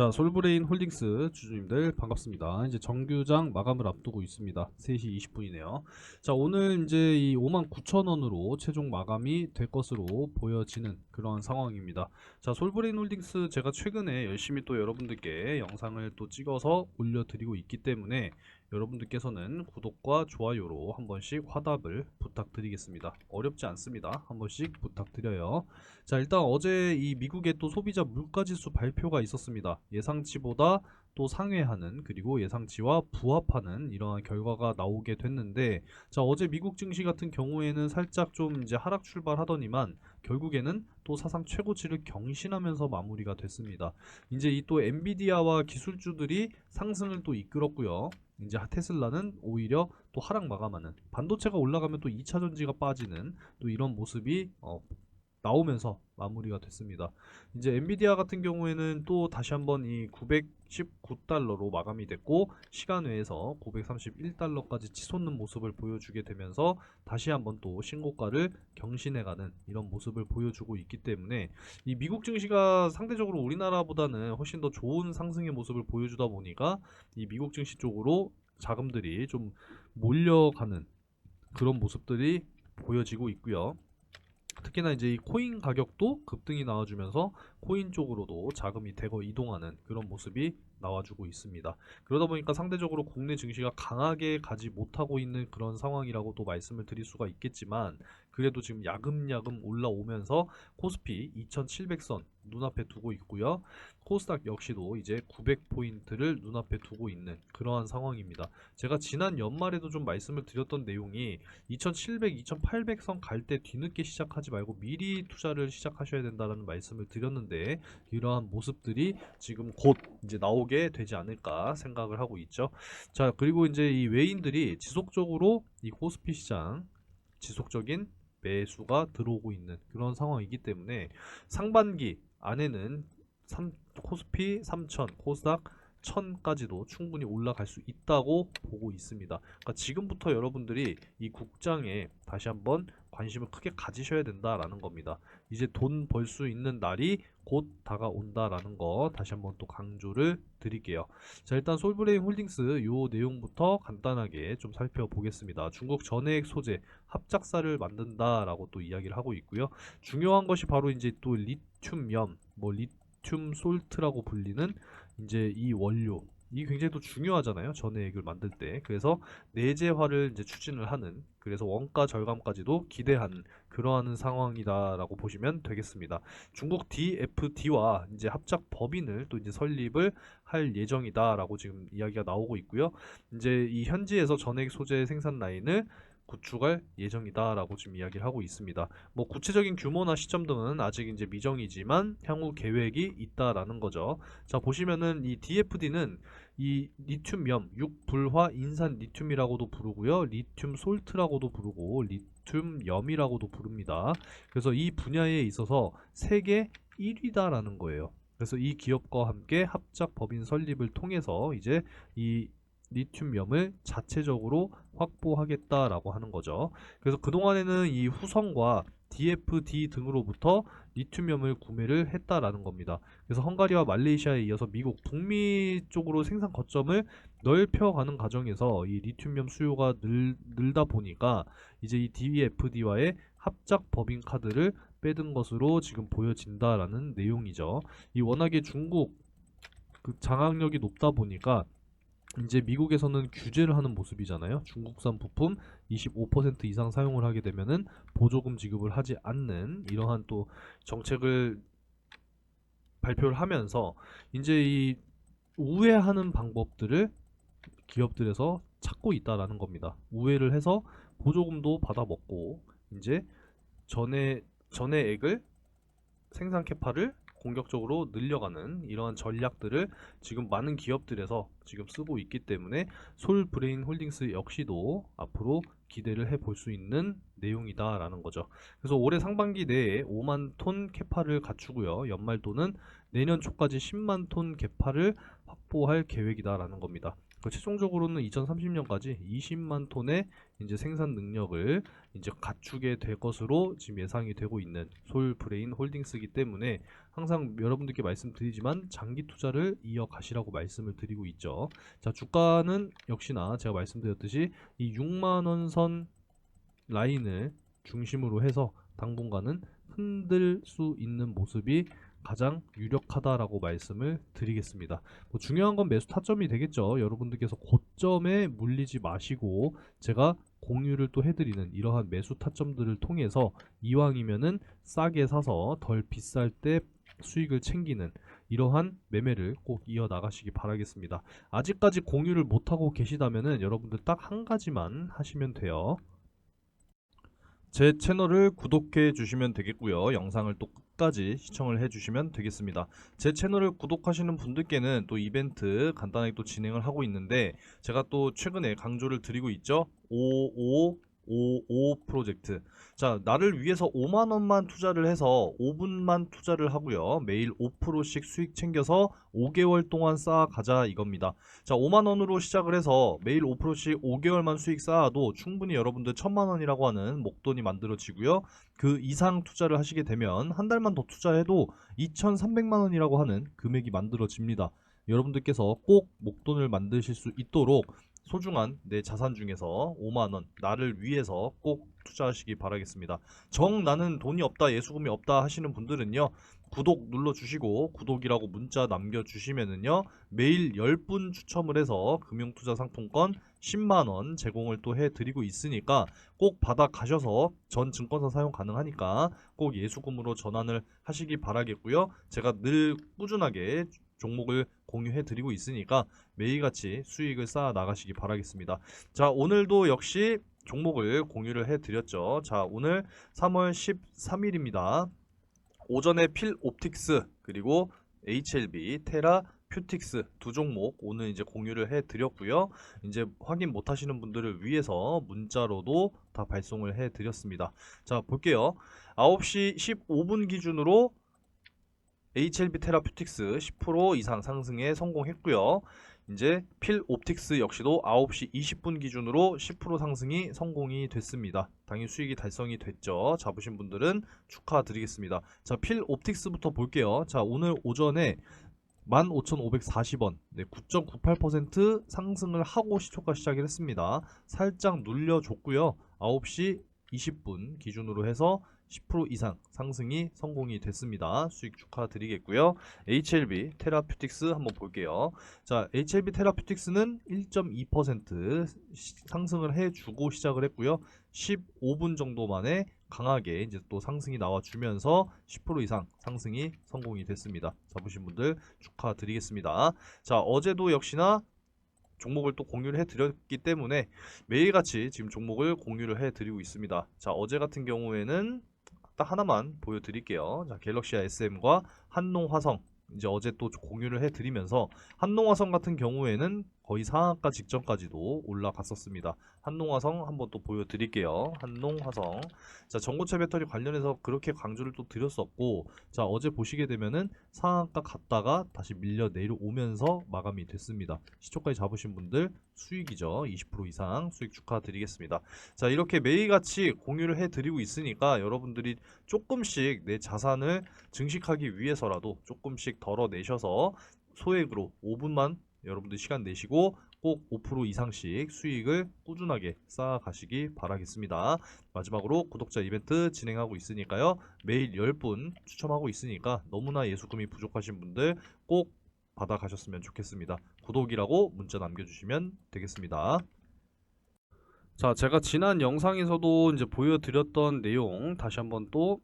자, 솔브레인 홀딩스 주주님들 반갑습니다. 이제 정규장 마감을 앞두고 있습니다. 3시 20분이네요. 자, 오늘 이제 이 59,000원으로 최종 마감이 될 것으로 보여지는 그러한 상황입니다. 자, 솔브레인 홀딩스 제가 최근에 열심히 또 여러분들께 영상을 또 찍어서 올려드리고 있기 때문에 여러분들께서는 구독과 좋아요로 한 번씩 화답을 부탁드리겠습니다. 어렵지 않습니다. 한 번씩 부탁드려요. 자, 일단 어제 이 미국의 또 소비자 물가지수 발표가 있었습니다. 예상치보다 또 상회하는 그리고 예상치와 부합하는 이러한 결과가 나오게 됐는데 자, 어제 미국 증시 같은 경우에는 살짝 좀 이제 하락 출발하더니만 결국에는 또 사상 최고치를 경신하면서 마무리가 됐습니다. 이제 이 또 엔비디아와 기술주들이 상승을 또 이끌었고요. 이제 테슬라는 오히려 또 하락 마감하는 반도체가 올라가면 또 2차 전지가 빠지는 또 이런 모습이 어, 나오면서 마무리가 됐습니다. 이제 엔비디아 같은 경우에는 또 다시 한번 이 919달러로 마감이 됐고 시간 외에서 931달러까지 치솟는 모습을 보여주게 되면서 다시 한번 또 신고가를 경신해가는 이런 모습을 보여주고 있기 때문에 이 미국 증시가 상대적으로 우리나라보다는 훨씬 더 좋은 상승의 모습을 보여주다 보니까 이 미국 증시 쪽으로 자금들이 좀 몰려가는 그런 모습들이 보여지고 있고요. 특히나 이제 이 코인 가격도 급등이 나와주면서 코인 쪽으로도 자금이 대거 이동하는 그런 모습이 나와주고 있습니다. 그러다 보니까 상대적으로 국내 증시가 강하게 가지 못하고 있는 그런 상황이라고도 말씀을 드릴 수가 있겠지만 그래도 지금 야금야금 올라오면서 코스피 2700선 눈앞에 두고 있고요. 코스닥 역시도 이제 900포인트를 눈앞에 두고 있는 그러한 상황입니다. 제가 지난 연말에도 좀 말씀을 드렸던 내용이 2700, 2800선 갈 때 뒤늦게 시작하지 말고 미리 투자를 시작하셔야 된다는 말씀을 드렸는데 이러한 모습들이 지금 곧 이제 나오게 되지 않을까 생각을 하고 있죠. 자, 그리고 이제 이 외인들이 지속적으로 이 코스피 시장 지속적인 매수가 들어오고 있는 그런 상황이기 때문에 상반기 안에는 3, 코스피 3000, 코스닥 1000까지도 충분히 올라갈 수 있다고 보고 있습니다. 그러니까 지금부터 여러분들이 이 국장에 다시 한번 관심을 크게 가지셔야 된다라는 겁니다. 이제 돈 벌 수 있는 날이 곧 다가온다라는 거 다시 한번 또 강조를 드릴게요. 자, 일단 솔브레인 홀딩스 요 내용부터 간단하게 좀 살펴보겠습니다. 중국 전해액 소재 합작사를 만든다라고 또 이야기를 하고 있고요. 중요한 것이 바로 이제 또 리튬염, 뭐 리튬 솔트라고 불리는 이제 이 원료 이게 굉장히 또 중요하잖아요. 전해액을 만들 때. 그래서 내재화를 이제 추진을 하는 그래서 원가 절감까지도 기대하는 그러한 상황이다라고 보시면 되겠습니다. 중국 DFD와 이제 합작 법인을 또 이제 설립을 할 예정이다라고 지금 이야기가 나오고 있고요. 이제 이 현지에서 전해액 소재 생산 라인을 구축할 예정이다라고 지금 이야기를 하고 있습니다. 뭐 구체적인 규모나 시점 등은 아직 이제 미정이지만 향후 계획이 있다라는 거죠. 자 보시면은 이 DFD는 이 리튬염, 육불화 인산 리튬이라고도 부르고요. 리튬 솔트라고도 부르고 리튬염이라고도 부릅니다. 그래서 이 분야에 있어서 세계 1위다라는 거예요. 그래서 이 기업과 함께 합작 법인 설립을 통해서 이제 이 리튬염을 자체적으로 확보하겠다라고 하는 거죠. 그래서 그동안에는 이 후성과 DFD 등으로부터 리튬염을 구매를 했다라는 겁니다. 그래서 헝가리와 말레이시아에 이어서 미국, 북미 쪽으로 생산 거점을 넓혀가는 과정에서 이 리튬염 수요가 늘, 늘다 보니까 이제 이 DFD와의 합작 법인 카드를 빼든 것으로 지금 보여진다라는 내용이죠. 이 워낙에 중국 그 장악력이 높다 보니까 이제 미국에서는 규제를 하는 모습이잖아요. 중국산 부품 25% 이상 사용을 하게 되면은 보조금 지급을 하지 않는 이러한 또 정책을 발표를 하면서 이제 이 우회하는 방법들을 기업들에서 찾고 있다라는 겁니다. 우회를 해서 보조금도 받아 먹고 이제 전에 전해액을 생산 캐파를 공격적으로 늘려가는 이러한 전략들을 지금 많은 기업들에서 지금 쓰고 있기 때문에 솔 브레인 홀딩스 역시도 앞으로 기대를 해볼 수 있는 내용이다라는 거죠. 그래서 올해 상반기 내에 5만 톤 캐파를 갖추고요. 연말도는 내년 초까지 10만 톤 캐파를 확보할 계획이다라는 겁니다. 그 최종적으로는 2030년까지 20만 톤의 이제 생산 능력을 이제 갖추게 될 것으로 지금 예상이 되고 있는 솔 브레인 홀딩스이기 때문에 항상 여러분들께 말씀드리지만 장기 투자를 이어가시라고 말씀을 드리고 있죠. 자, 주가는 역시나 제가 말씀드렸듯이 이 6만 원선 라인을 중심으로 해서 당분간은 흔들 수 있는 모습이 가장 유력하다라고 말씀을 드리겠습니다. 뭐 중요한 건 매수 타점이 되겠죠. 여러분들께서 고점에 물리지 마시고 제가 공유를 또 해드리는 이러한 매수 타점들을 통해서 이왕이면은 싸게 사서 덜 비쌀 때 수익을 챙기는 이러한 매매를 꼭 이어 나가시기 바라겠습니다. 아직까지 공유를 못하고 계시다면은 여러분들 딱 한 가지만 하시면 돼요. 제 채널을 구독해 주시면 되겠고요. 영상을 또 끝까지 시청을 해 주시면 되겠습니다. 제 채널을 구독하시는 분들께는 또 이벤트 간단하게 또 진행을 하고 있는데 제가 또 최근에 강조를 드리고 있죠. 5555 프로젝트. 자, 나를 위해서 5만 원만 투자를 해서 5분만 투자를 하고요. 매일 5%씩 수익 챙겨서 5개월 동안 쌓아가자 이겁니다. 자, 5만 원으로 시작을 해서 매일 5%씩 5개월만 수익 쌓아도 충분히 여러분들 1000만 원이라고 하는 목돈이 만들어지고요. 그 이상 투자를 하시게 되면 한 달만 더 투자해도 2,300만 원이라고 하는 금액이 만들어집니다. 여러분들께서 꼭 목돈을 만드실 수 있도록 소중한 내 자산 중에서 5만 원 나를 위해서 꼭 투자하시기 바라겠습니다. 정 나는 돈이 없다 예수금이 없다 하시는 분들은요. 구독 눌러 주시고 구독이라고 문자 남겨 주시면은요. 매일 10분 추첨을 해서 금융투자 상품권 10만 원 제공을 또 해 드리고 있으니까 꼭 받아 가셔서 전 증권사 사용 가능하니까 꼭 예수금으로 전환을 하시기 바라겠고요. 제가 늘 꾸준하게 종목을 공유해 드리고 있으니까 매일같이 수익을 쌓아 나가시기 바라겠습니다. 자, 오늘도 역시 종목을 공유를 해 드렸죠. 자, 오늘 3월 13일입니다. 오전에 필 옵틱스 그리고 HLB, 테라, 퓨틱스 두 종목 오늘 이제 공유를 해 드렸고요. 이제 확인 못 하시는 분들을 위해서 문자로도 다 발송을 해 드렸습니다. 자, 볼게요. 9시 15분 기준으로 HLB 테라퓨틱스 10% 이상 상승에 성공했고요. 이제 필 옵틱스 역시도 9시 20분 기준으로 10% 상승이 성공이 됐습니다. 당연히 수익이 달성이 됐죠. 잡으신 분들은 축하드리겠습니다. 자, 필 옵틱스부터 볼게요. 자, 오늘 오전에 15,540원, 네, 9.98% 상승을 하고 시초가 시작을 했습니다. 살짝 눌려줬고요. 9시 20분 기준으로 해서 10% 이상 상승이 성공이 됐습니다. 수익 축하드리겠고요. HLB 테라퓨틱스 한번 볼게요. 자, HLB 테라퓨틱스는 1.2% 시- 상승을 해주고 시작을 했고요. 15분 정도 만에 강하게 이제 또 상승이 나와주면서 10% 이상 상승이 성공이 됐습니다. 잡으신 분들 축하드리겠습니다. 자, 어제도 역시나 종목을 또 공유를 해드렸기 때문에 매일같이 지금 종목을 공유를 해드리고 있습니다. 자, 어제 같은 경우에는 딱 하나만 보여드릴게요. 자, 갤럭시아 SM과 한농화성 이제 어제 또 공유를 해드리면서 한농화성 같은 경우에는 거의 상한가 직전까지도 올라갔었습니다. 한농화성 한번 또 보여드릴게요. 한농화성 자 전고체 배터리 관련해서 그렇게 강조를 또 드렸었고 자 어제 보시게 되면은 상한가 갔다가 다시 밀려 내려오면서 마감이 됐습니다. 시초까지 잡으신 분들 수익이죠. 20% 이상 수익 축하드리겠습니다. 자 이렇게 매일같이 공유를 해드리고 있으니까 여러분들이 조금씩 내 자산을 증식하기 위해서라도 조금씩 덜어내셔서 소액으로 5분만 여러분들 시간 내시고 꼭 5% 이상씩 수익을 꾸준하게 쌓아가시기 바라겠습니다. 마지막으로 구독자 이벤트 진행하고 있으니까요. 매일 10분 추첨하고 있으니까 너무나 예수금이 부족하신 분들 꼭 받아가셨으면 좋겠습니다. 구독이라고 문자 남겨주시면 되겠습니다. 자, 제가 지난 영상에서도 이제 보여드렸던 내용 다시 한번 또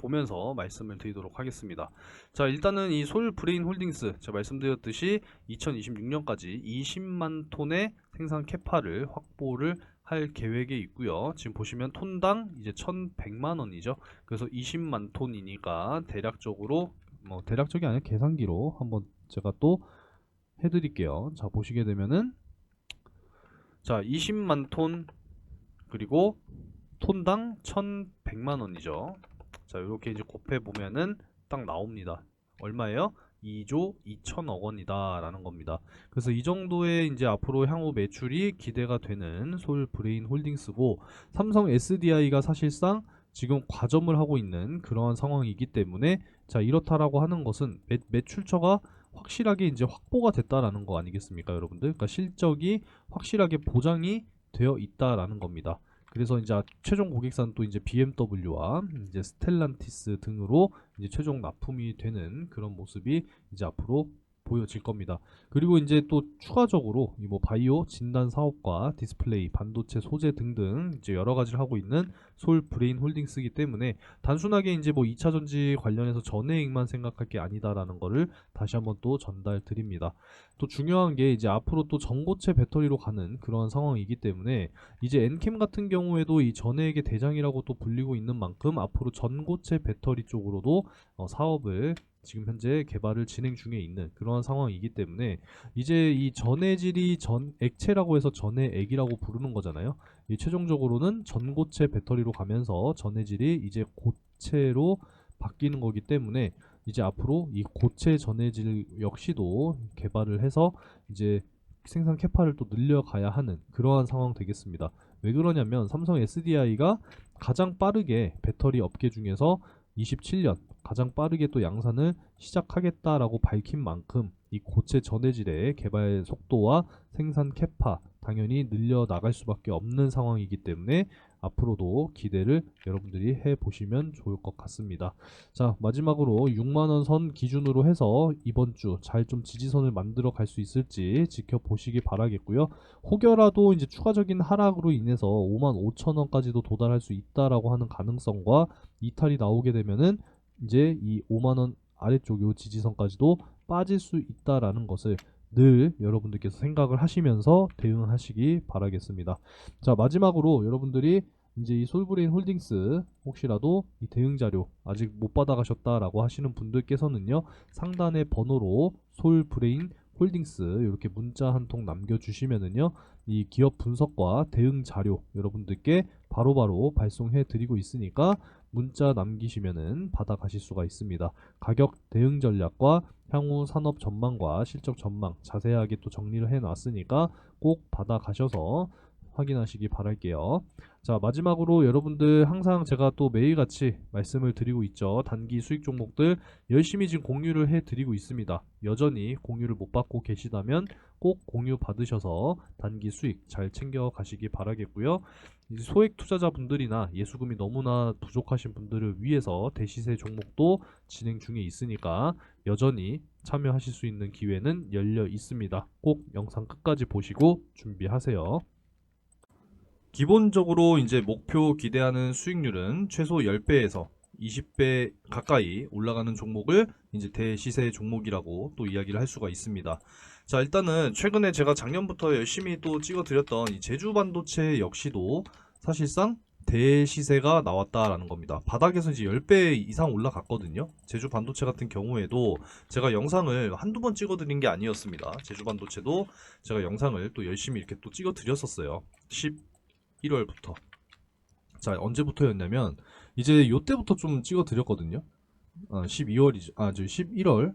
보면서 말씀을 드리도록 하겠습니다. 자, 일단은 이 솔 브레인 홀딩스 제가 말씀드렸듯이 2026년까지 20만 톤의 생산 캐파를 확보를 할 계획에 있고요. 지금 보시면 톤당 이제 1,100만 원이죠. 그래서 20만 톤이니까 대략적으로 뭐 대략적이 아니라 계산기로 한번 제가 또 해드릴게요. 자, 보시게 되면은 자, 20만 톤 그리고 톤당 1,100만 원이죠. 자, 이렇게 이제 곱해 보면은 딱 나옵니다. 얼마예요? 2조 2천억 원이다 라는 겁니다. 그래서 이 정도의 이제 앞으로 향후 매출이 기대가 되는 솔 브레인 홀딩스고 삼성 SDI가 사실상 지금 과점을 하고 있는 그러한 상황이기 때문에 자 이렇다라고 하는 것은 매, 매출처가 확실하게 이제 확보가 됐다라는 거 아니겠습니까, 여러분들? 그러니까 실적이 확실하게 보장이 되어 있다라는 겁니다. 그래서 이제 최종 고객사는 또 이제 BMW와 이제 스텔란티스 등으로 이제 최종 납품이 되는 그런 모습이 이제 앞으로 보여질 겁니다. 그리고 이제 또 추가적으로 이 뭐 바이오 진단 사업과 디스플레이, 반도체 소재 등등 이제 여러 가지를 하고 있는 솔 브레인 홀딩스이기 때문에 단순하게 이제 뭐 2차 전지 관련해서 전해액만 생각할 게 아니다라는 거를 다시 한번 또 전달 드립니다. 또 중요한 게 이제 앞으로 또 전고체 배터리로 가는 그러한 상황이기 때문에 이제 엔캠 같은 경우에도 이 전해액의 대장이라고 또 불리고 있는 만큼 앞으로 전고체 배터리 쪽으로도 어, 사업을 지금 현재 개발을 진행 중에 있는 그러한 상황이기 때문에 이제 이 전해질이 전 액체라고 해서 전해액이라고 부르는 거잖아요. 이 최종적으로는 전고체 배터리로 가면서 전해질이 이제 고체로 바뀌는 거기 때문에 이제 앞으로 이 고체 전해질 역시도 개발을 해서 이제 생산 캐파를 또 늘려가야 하는 그러한 상황 되겠습니다. 왜 그러냐면 삼성 SDI가 가장 빠르게 배터리 업계 중에서 27년 가장 빠르게 또 양산을 시작하겠다라고 밝힌 만큼 이 고체 전해질의 개발 속도와 생산 캐파 당연히 늘려 나갈 수밖에 없는 상황이기 때문에 앞으로도 기대를 여러분들이 해 보시면 좋을 것 같습니다. 자, 마지막으로 6만원 선 기준으로 해서 이번 주 잘 좀 지지선을 만들어 갈 수 있을지 지켜보시기 바라겠고요. 혹여라도 이제 추가적인 하락으로 인해서 5만 5천 원까지도 도달할 수 있다라고 하는 가능성과 이탈이 나오게 되면은 이제 이 5만 원 아래쪽 요 지지선까지도 빠질 수 있다라는 것을 늘 여러분들께서 생각을 하시면서 대응하시기 바라겠습니다. 자, 마지막으로 여러분들이 이제 이 솔브레인 홀딩스 혹시라도 이 대응 자료 아직 못 받아가셨다라고 하시는 분들께서는요 상단의 번호로 솔브레인 홀딩스 이렇게 문자 한 통 남겨주시면은요 이 기업 분석과 대응 자료 여러분들께 바로바로 발송해 드리고 있으니까 문자 남기시면은 받아 가실 수가 있습니다. 가격 대응 전략과 향후 산업 전망과 실적 전망 자세하게 또 정리를 해 놨으니까 꼭 받아 가셔서 확인하시기 바랄게요. 자, 마지막으로 여러분들 항상 제가 또 매일같이 말씀을 드리고 있죠. 단기 수익 종목들 열심히 지금 공유를 해 드리고 있습니다. 여전히 공유를 못 받고 계시다면 꼭 공유 받으셔서 단기 수익 잘 챙겨 가시기 바라겠고요. 소액 투자자분들이나 예수금이 너무나 부족하신 분들을 위해서 대시세 종목도 진행 중에 있으니까 여전히 참여하실 수 있는 기회는 열려 있습니다. 꼭 영상 끝까지 보시고 준비하세요. 기본적으로 이제 목표 기대하는 수익률은 최소 10배에서 20배 가까이 올라가는 종목을 이제 대시세 종목이라고 또 이야기를 할 수가 있습니다. 자, 일단은 최근에 제가 작년부터 열심히 또 찍어 드렸던 이 제주 반도체 역시도 사실상 대시세가 나왔다라는 겁니다. 바닥에서 이제 10배 이상 올라갔거든요. 제주 반도체 같은 경우에도 제가 영상을 한두 번 찍어드린 게 아니었습니다. 제주 반도체도 제가 영상을 또 열심히 이렇게 또 찍어드렸었어요. 11월부터. 자, 언제부터였냐면, 이제 요때부터 좀 찍어 드렸거든요. 아, 12월이죠. 아, 저 11월.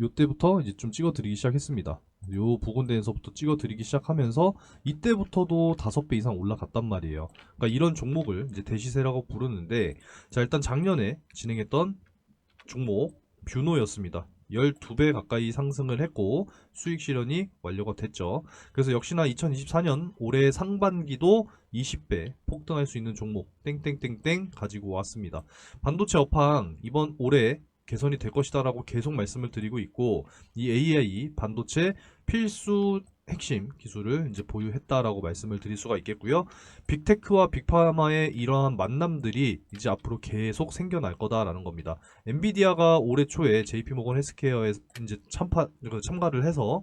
요때부터 이제 좀 찍어 드리기 시작했습니다. 요 부근대에서부터 찍어 드리기 시작하면서 이때부터도 다섯 배 이상 올라갔단 말이에요. 그러니까 이런 종목을 이제 대시세라고 부르는데 자 일단 작년에 진행했던 종목 뷰노였습니다. 12배 가까이 상승을 했고 수익 실현이 완료가 됐죠. 그래서 역시나 2024년 올해 상반기도 20배 폭등할 수 있는 종목 땡땡땡땡 가지고 왔습니다. 반도체 업황 이번 올해 개선이 될 것이다라고 계속 말씀을 드리고 있고 이 AI 반도체 필수 핵심 기술을 이제 보유했다라고 말씀을 드릴 수가 있겠고요. 빅테크와 빅파마의 이러한 만남들이 이제 앞으로 계속 생겨날 거다라는 겁니다. 엔비디아가 올해 초에 JP모건 헬스케어에 이제 참파, 그 참가를 해서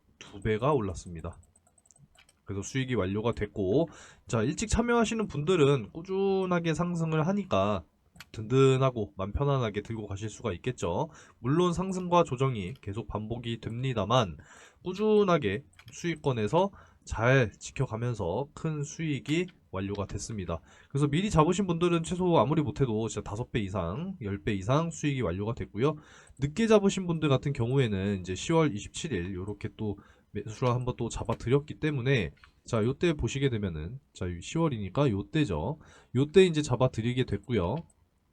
12배가 올랐습니다. 그래서 수익이 완료가 됐고 자 일찍 참여하시는 분들은 꾸준하게 상승을 하니까 든든하고 맘 편안하게 들고 가실 수가 있겠죠. 물론 상승과 조정이 계속 반복이 됩니다만 꾸준하게 수익권에서 잘 지켜가면서 큰 수익이 완료가 됐습니다. 그래서 미리 잡으신 분들은 최소 아무리 못해도 진짜 5배 이상, 10배 이상 수익이 완료가 됐고요. 늦게 잡으신 분들 같은 경우에는 이제 10월 27일 이렇게 또 매수를 한번 또 잡아 드렸기 때문에 자 요때 보시게 되면은 자 10월이니까 요때죠. 요때 이제 잡아 드리게 됐고요.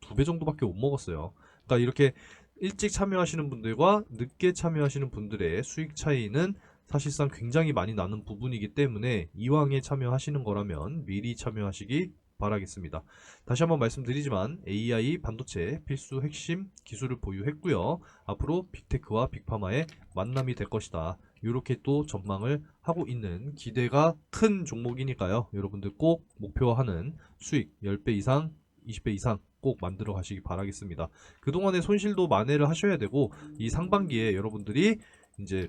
두 배 정도밖에 못 먹었어요. 그러니까 이렇게 일찍 참여하시는 분들과 늦게 참여하시는 분들의 수익 차이는 사실상 굉장히 많이 나는 부분이기 때문에 이왕에 참여하시는 거라면 미리 참여하시기 바라겠습니다. 다시 한번 말씀드리지만 AI 반도체 필수 핵심 기술을 보유했고요. 앞으로 빅테크와 빅파마의 만남이 될 것이다. 이렇게 또 전망을 하고 있는 기대가 큰 종목이니까요. 여러분들 꼭 목표하는 수익 10배 이상, 20배 이상 꼭 만들어 가시기 바라겠습니다. 그동안의 손실도 만회를 하셔야 되고 이 상반기에 여러분들이 이제